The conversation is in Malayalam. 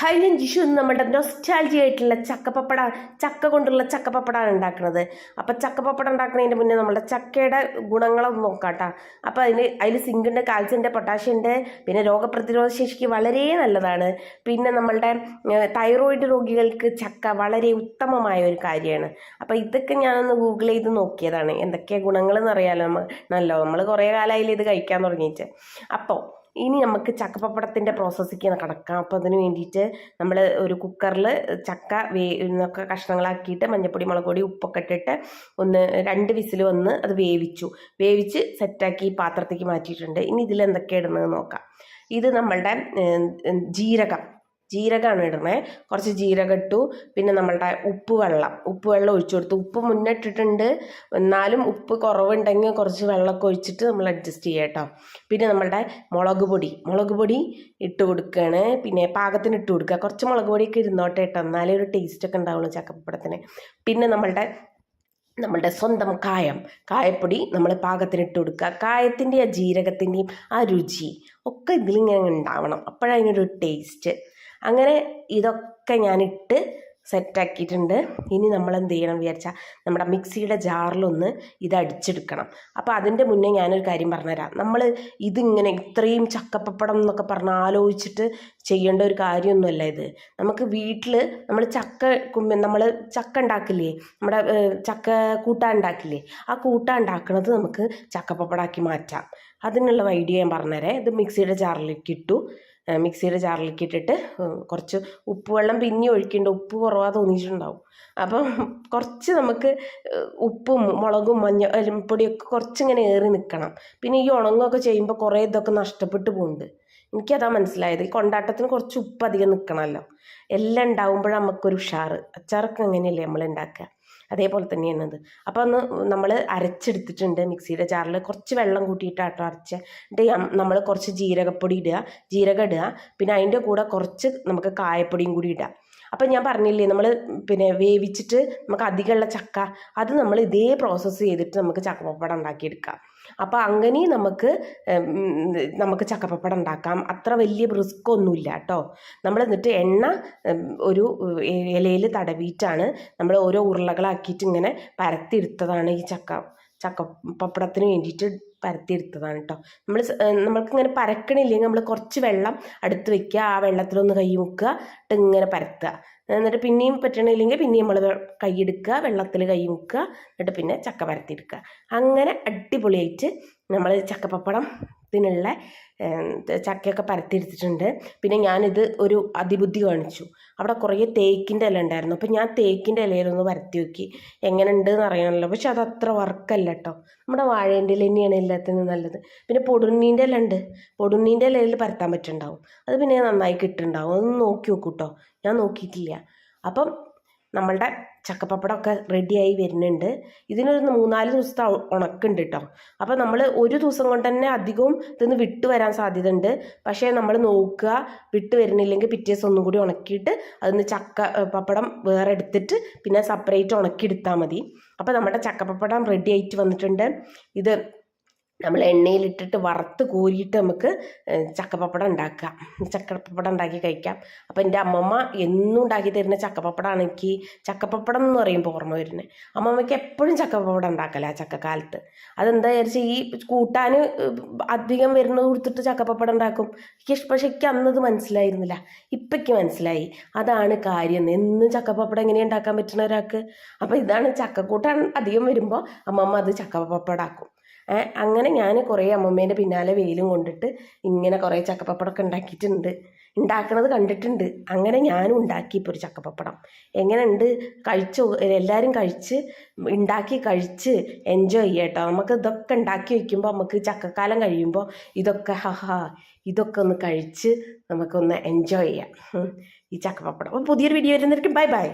ഹൈലൻ ജിഷു എന്ന് നമ്മുടെ നൊസ്റ്റാൾജി ആയിട്ടുള്ള ചക്കപ്പപ്പട ചക്ക കൊണ്ടുള്ള ചക്കപ്പപ്പടാണ് ഉണ്ടാക്കുന്നത്. അപ്പം ചക്കപ്പപ്പട ഉണ്ടാക്കുന്നതിന്റെ മുന്നേ നമ്മുടെ ചക്കയുടെ ഗുണങ്ങളൊന്ന് നോക്കാട്ടോ അപ്പോൾ അതിന് അതിൽ സിങ്കിന്റെ കാൽസ്യന്റെ പൊട്ടാഷ്യന്റെ പിന്നെ രോഗപ്രതിരോധ ശേഷിക്ക് വളരെ നല്ലതാണ്. പിന്നെ നമ്മളുടെ തൈറോയിഡ് രോഗികൾക്ക് ചക്ക വളരെ ഉത്തമമായ ഒരു കാര്യമാണ്. അപ്പോൾ ഇതൊക്കെ ഞാനൊന്ന് ഗൂഗിൾ ചെയ്ത് നോക്കിയതാണ്. എന്തൊക്കെയാണ് ഗുണങ്ങളെന്ന് അറിയാമല്ലോ നമ്മൾ നല്ലോ നമ്മൾ കുറേ കാലമായില്ലേ ഇത് കഴിക്കാൻ തുടങ്ങിയിട്ട്. അപ്പോൾ ഇനി നമുക്ക് ചക്കപ്പപ്പടത്തിന്റെ പ്രോസസ്സിക്ക് കടക്കാം അപ്പോൾ അതിന് വേണ്ടിയിട്ട് നമ്മൾ ഒരു കുക്കറിൽ ചക്ക വേ ഒക്കെ കഷ്ണങ്ങളാക്കിയിട്ട് മഞ്ഞപ്പൊടി മുളക് പൊടി ഉപ്പൊക്കെ ഇട്ടിട്ട് ഒന്ന് രണ്ട് വിസിൽ വന്ന് അത് വേവിച്ചു. വേവിച്ച് സെറ്റാക്കി പാത്രത്തേക്ക് മാറ്റിയിട്ടുണ്ട്. ഇനി ഇതിൽ എന്തൊക്കെയാണ് ഇടുന്നത് നോക്കാം. ഇത് നമ്മളുടെ ജീരകം. ജീരകമാണ് ഇടണേ കുറച്ച് ജീരകം ഇട്ടു പിന്നെ നമ്മളുടെ ഉപ്പ് വെള്ളം ഉപ്പ് വെള്ളം ഒഴിച്ചു കൊടുത്തു. ഉപ്പ് മുന്നേ ഇട്ടിട്ടുണ്ട് എന്നാലും ഉപ്പ് കുറവുണ്ടെങ്കിൽ കുറച്ച് വെള്ളമൊക്കെ ഒഴിച്ചിട്ട് നമ്മൾ അഡ്ജസ്റ്റ് ചെയ്യാം കേട്ടോ. പിന്നെ നമ്മളുടെ മുളക് പൊടി. മുളക് പൊടി ഇട്ട് കൊടുക്കുകയാണ്. പിന്നെ പാകത്തിന് ഇട്ട് കൊടുക്കുക. കുറച്ച് മുളക് പൊടിയൊക്കെ ഇരുന്നോട്ടെ കേട്ടോ. എന്നാലേ ഒരു ടേസ്റ്റ് ഒക്കെ ഉണ്ടാവുള്ളൂ ചക്കപ്പടത്തിന് പിന്നെ നമ്മളുടെ നമ്മളുടെ സ്വന്തം കായം. കായപ്പൊടി നമ്മൾ പാകത്തിന് ഇട്ട് കൊടുക്കുക. കായത്തിന്റെയും ആ ജീരകത്തിന്റെയും ആ രുചി ഒക്കെ ഇതിലിങ്ങനെ ഉണ്ടാവണം. അപ്പോഴതിനൊരു ടേസ്റ്റ് അങ്ങനെ ഇതൊക്കെ ഞാനിട്ട് സെറ്റാക്കിയിട്ടുണ്ട്. ഇനി നമ്മൾ എന്ത് ചെയ്യണം വിചാരിച്ചാൽ നമ്മുടെ മിക്സിയുടെ ജാറിലൊന്ന് ഇത് അടിച്ചെടുക്കണം അപ്പോൾ അതിന്റെ മുന്നേ ഞാനൊരു കാര്യം പറഞ്ഞുതരാം. നമ്മൾ ഇതിങ്ങനെ ഇത്രയും ചക്കപ്പപ്പടം എന്നൊക്കെ പറഞ്ഞ് ആലോചിച്ചിട്ട് ചെയ്യേണ്ട ഒരു കാര്യമൊന്നുമല്ല ഇത്. നമുക്ക് വീട്ടിൽ നമ്മൾ ചക്ക നമ്മൾ ചക്ക ഉണ്ടാക്കില്ലേ? നമ്മുടെ ചക്ക കൂട്ടാൻ ഉണ്ടാക്കില്ലേ? ആ കൂട്ടാൻ ഉണ്ടാക്കുന്നത് നമുക്ക് ചക്കപ്പപ്പടാക്കി മാറ്റാം. അതിനുള്ള ഐഡിയ ഞാൻ പറഞ്ഞുതരാം. ഇത് മിക്സിയുടെ ജാറിലേക്ക് ഇട്ടു. മിക്സിയുടെ ജാറിലേക്ക് ഇട്ടിട്ട് കുറച്ച് ഉപ്പ് വെള്ളം പിന്നെ ഒഴിക്കേണ്ട ഉപ്പ് കുറവാ തോന്നിയിട്ടുണ്ടാവും. അപ്പം കുറച്ച് നമുക്ക് ഉപ്പും മുളകും മഞ്ഞ പൊടിയൊക്കെ കുറച്ചിങ്ങനെ ഏറി നിൽക്കണം പിന്നെ ഈ ഉണങ്ങൊക്കെ ചെയ്യുമ്പോൾ കുറേ ഇതൊക്കെ നഷ്ടപ്പെട്ടു പോകുന്നുണ്ട്. എനിക്കതാ മനസ്സിലായത്. ഈ കൊണ്ടാട്ടത്തിന് കുറച്ച് ഉപ്പ് അധികം നിൽക്കണമല്ലോ എല്ലാം ഉണ്ടാവുമ്പോഴാണ് നമുക്കൊരു ഉഷാറ്. അച്ചാറൊക്കെ അങ്ങനെയല്ലേ നമ്മൾ ഉണ്ടാക്കുക? അതേപോലെ തന്നെയാണ് അത്. അപ്പോൾ ഒന്ന് നമ്മൾ അരച്ചെടുത്തിട്ടുണ്ട് മിക്സിയുടെ ജാറിൽ. കുറച്ച് വെള്ളം കൂട്ടിയിട്ടാട്ടോ അരച്ച്. എന്നിട്ട് നമ്മൾ കുറച്ച് ജീരകപ്പൊടി ഇടുക. ജീരകം ഇടുക. പിന്നെ അതിന്റെ കൂടെ കുറച്ച് നമുക്ക് കായപ്പൊടിയും കൂടി ഇടുക. അപ്പം ഞാൻ പറഞ്ഞില്ലേ നമ്മൾ പിന്നെ വേവിച്ചിട്ട് നമുക്ക് അധികമുള്ള ചക്ക അത് നമ്മൾ ഇതേ പ്രോസസ്സ് ചെയ്തിട്ട് നമുക്ക് ചക്കപ്പപ്പടം ഉണ്ടാക്കിയെടുക്കാം. അപ്പോൾ അങ്ങനെ നമുക്ക് നമുക്ക് ചക്കപ്പപ്പടം ഉണ്ടാക്കാം. അത്ര വലിയ റിസ്ക് ഒന്നുമില്ല കേട്ടോ. നമ്മൾ എന്നിട്ട് എണ്ണ ഒരു ഇലയിൽ തടവിയിട്ടാണ് നമ്മൾ ഓരോ ഉരുളകളാക്കിയിട്ട് ഇങ്ങനെ പരത്തിയെടുത്തതാണ് ഈ ചക്ക ചക്ക പപ്പടത്തിന് വേണ്ടിയിട്ട് പരത്തിയെടുത്തതാണ് കേട്ടോ. നമ്മൾ നമ്മൾക്കിങ്ങനെ പരക്കണില്ലെങ്കിൽ നമ്മൾ കുറച്ച് വെള്ളം അടുത്ത് വെക്കുക. ആ വെള്ളത്തിലൊന്ന് കൈ മുക്കുക. എന്നിട്ട് ഇങ്ങനെ പരത്തുക. എന്നിട്ട് പിന്നെയും പറ്റണില്ലെങ്കിൽ പിന്നെയും നമ്മൾ കൈയെടുക്കുക വെള്ളത്തിൽ കൈ മുക്കുക എന്നിട്ട് പിന്നെ ചക്ക പരത്തിയെടുക്കുക. അങ്ങനെ അടിപൊളിയായിട്ട് നമ്മൾ ചക്കപ്പപ്പടം ഇതിനുള്ള ഏം, ചക്കയൊക്കെ പരത്തിയെടുത്തിട്ടുണ്ട്. പിന്നെ ഞാനിത് ഒരു അതിബുദ്ധി കാണിച്ചു. അവിടെ കുറേ തേക്കിന്റെ ഇല ഉണ്ടായിരുന്നു. അപ്പോൾ ഞാൻ തേക്കിന്റെ ഇലയിലൊന്ന് പരത്തി നോക്കി. എങ്ങനെ ഉണ്ട് എന്ന് അറിയണമല്ലോ പക്ഷെ അത് അത്ര വർക്കല്ല കേട്ടോ നമ്മുടെ വാഴേന്റെ ഇല തന്നെയാണ് എല്ലാത്തിനും നല്ലത്. പിന്നെ പൊടുന്നീന്റെ ഇല ഉണ്ട്. പൊടുന്നീന്റെ ഇലയിൽ പരത്താൻ പറ്റുന്നുണ്ടാവും. അത് പിന്നെ നന്നായി കിട്ടുന്നുണ്ടാവും. അതൊന്ന് നോക്കി നോക്കൂ കേട്ടോ ഞാൻ നോക്കിയിട്ടില്ല. അപ്പം നമ്മളുടെ ചക്കപ്പപ്പടമൊക്കെ റെഡിയായി വരുന്നുണ്ട്. ഇതിനൊരു മൂന്നാൽ ദിവസത്തെ ഉണക്കുണ്ട് കേട്ടോ അപ്പോൾ നമ്മൾ ഒരു ദിവസം കൊണ്ട് തന്നെ അധികവും ഇതൊന്ന് വിട്ട് വരാൻ സാധ്യത ഉണ്ട് പക്ഷേ നമ്മൾ നോക്കുക വിട്ട് വരുന്നില്ലെങ്കിൽ പിറ്റേ ദിവസം ഒന്നും കൂടി ഉണക്കിയിട്ട് അതൊന്ന് ചക്ക പപ്പടം വേറെ എടുത്തിട്ട് പിന്നെ സെപ്പറേറ്റ് ഉണക്കിയെടുത്താൽ മതി. അപ്പോൾ നമ്മുടെ ചക്കപ്പപ്പടം റെഡി ആയിട്ട് വന്നിട്ടുണ്ട്. ഇത് നമ്മൾ എണ്ണയിലിട്ടിട്ട് വറുത്ത് കോരിയിട്ട് നമുക്ക് ചക്കപ്പപ്പടം ഉണ്ടാക്കാം ചക്കപ്പപ്പടം ഉണ്ടാക്കി കഴിക്കാം. അപ്പോൾ എന്റെ അമ്മമ്മ എന്നും ഉണ്ടാക്കി തരുന്ന ചക്കപ്പപ്പടമാണ് എനിക്ക് ചക്കപ്പപ്പടം എന്ന് പറയുമ്പോൾ ഓർമ്മ വരുന്നത്. അമ്മമ്മയ്ക്ക് എപ്പോഴും ചക്കപ്പപ്പടം ഉണ്ടാക്കല ചക്കക്കാലത്ത്. അതെന്താ വിചാരിച്ചാൽ ഈ കൂട്ടാൻ അധികം വരുന്നത് കൊടുത്തിട്ട് ചക്കപ്പപ്പടം ഉണ്ടാക്കും? എനിക്ക് പക്ഷേ എനിക്ക് അന്നത് മനസ്സിലായിരുന്നില്ല. ഇപ്പം മനസ്സിലായി. അതാണ് കാര്യം. എന്നും ചക്കപ്പപ്പടം എങ്ങനെയാണ് ഉണ്ടാക്കാൻ പറ്റുന്ന ഒരാൾക്ക്? അപ്പോൾ ഇതാണ് ചക്കക്കൂട്ടാൻ അധികം വരുമ്പോൾ അമ്മമ്മ അത് ചക്കപ്പപ്പടാക്കും അങ്ങനെ ഞാൻ കുറേ അമ്മമ്മേന്റെ പിന്നാലെ വെയിലും കൊണ്ടിട്ട് ഇങ്ങനെ കുറേ ചക്കപ്പപ്പടമൊക്കെ ഉണ്ടാക്കിയിട്ടുണ്ട്. ഉണ്ടാക്കുന്നത് കണ്ടിട്ടുണ്ട്. അങ്ങനെ ഞാനും ഉണ്ടാക്കി ഇപ്പോൾ ഒരു ചക്കപ്പപ്പടം. എങ്ങനെയുണ്ട്? കഴിച്ചു? എല്ലാവരും കഴിച്ച് ഉണ്ടാക്കി കഴിച്ച് എൻജോയ് ചെയ്യട്ടോ. നമുക്ക് ഇതൊക്കെ ഉണ്ടാക്കി വയ്ക്കുമ്പോൾ നമുക്ക് ചക്കക്കാലം കഴിയുമ്പോൾ ഇതൊക്കെ ഹഹാ ഇതൊക്കെ ഒന്ന് കഴിച്ച് നമുക്കൊന്ന് എൻജോയ് ചെയ്യാം. ഈ ചക്കപ്പപ്പടം. അപ്പോൾ പുതിയൊരു വീഡിയോ വരുന്നതായിരിക്കും ബൈ ബൈ